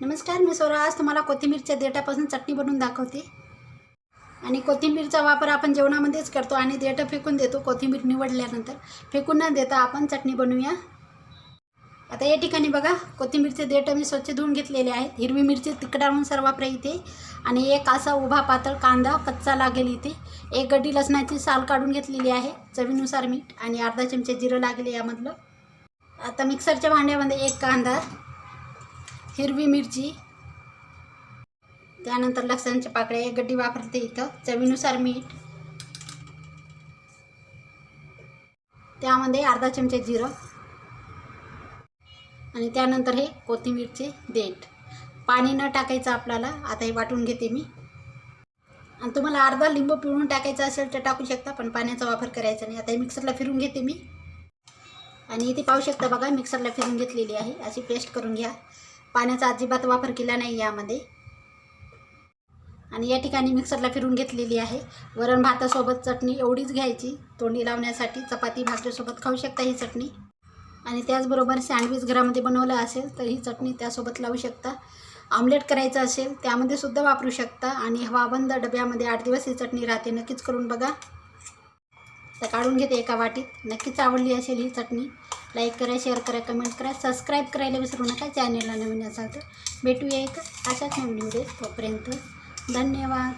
नमस्कार मी स्वरा आज तुम्हाला कोथिंबीरच्या देठापासून चटणी बनवून दाखवते. आणि कोथिंबीरचा वापर आपण जेवणामध्येच करतो आणि देठं फेकून देतो कोथिंबीर निवडल्यानंतर. फेकून न देता आपण चटणी बनवूया. आता या ठिकाणी बघा कोथिंबीरचे देठं मी स्वच्छ धुवून घेतलेले आहेत. हिरवी मिरची तिखटानुसार वापरा इथे. आणि एक असा उभा पातळ कांदा कच्चा लागेल इथे. एक गड्डी लसणाची साल काढून घेतलेली आहे चवीनुसार मीठ आणि अर्धा चमचे जिरं लागेल यामधलं. आता मिक्सरच्या भांड्यामध्ये एक कांदा हिरवी मिरची त्यानंतर लसणाच्या पाकळ्या एक गड्डी वापरते इथं चवीनुसार मीठ त्यामध्ये अर्धा चमचे जिरं आणि त्यानंतर हे कोथिंबीरचे देठ. पाणी न टाकायचं आपल्याला आता हे वाटून घेते मी. आणि तुम्हाला अर्धा लिंबू पिळून टाकायचं असेल तर टाकू शकता पण पाण्याचा वापर करायचा नाही. आता हे मिक्सरला फिरून घेते मी. आणि इथे पाहू शकता बघा मिक्सरला फिरून घेतलेली आहे. अशी पेस्ट करून घ्या. पाण्याचा अजिबात वापर केला नाही यामध्ये. आणि या ठिकाणी मिक्सरला फिरून घेतलेली आहे. वरण भातासोबत चटणी एवढीच घ्यायची. तोंडी लावण्यासाठी चपाती भाकरीसोबत खाऊ शकता ही चटणी. आणि त्याचबरोबर सँडविच घरामध्ये बनवलं असेल तर ही चटणी त्यासोबत लावू शकता. आमलेट करायचं असेल त्यामध्ये सुद्धा वापरू शकता. आणि हवाबंद डब्यामध्ये आठ दिवस ही चटणी राहते. नक्कीच करून बघा. तर काढून घेते एका वाटीत. नक्कीच आवडली असेल ही चटणी लाईक करा शेअर करा कमेंट करा सबस्क्राईब करायला विसरू नका चॅनलला नवीन असाल तर. भेटूया एक अशाच नवीन व्हिडिओ तोपर्यंत धन्यवाद.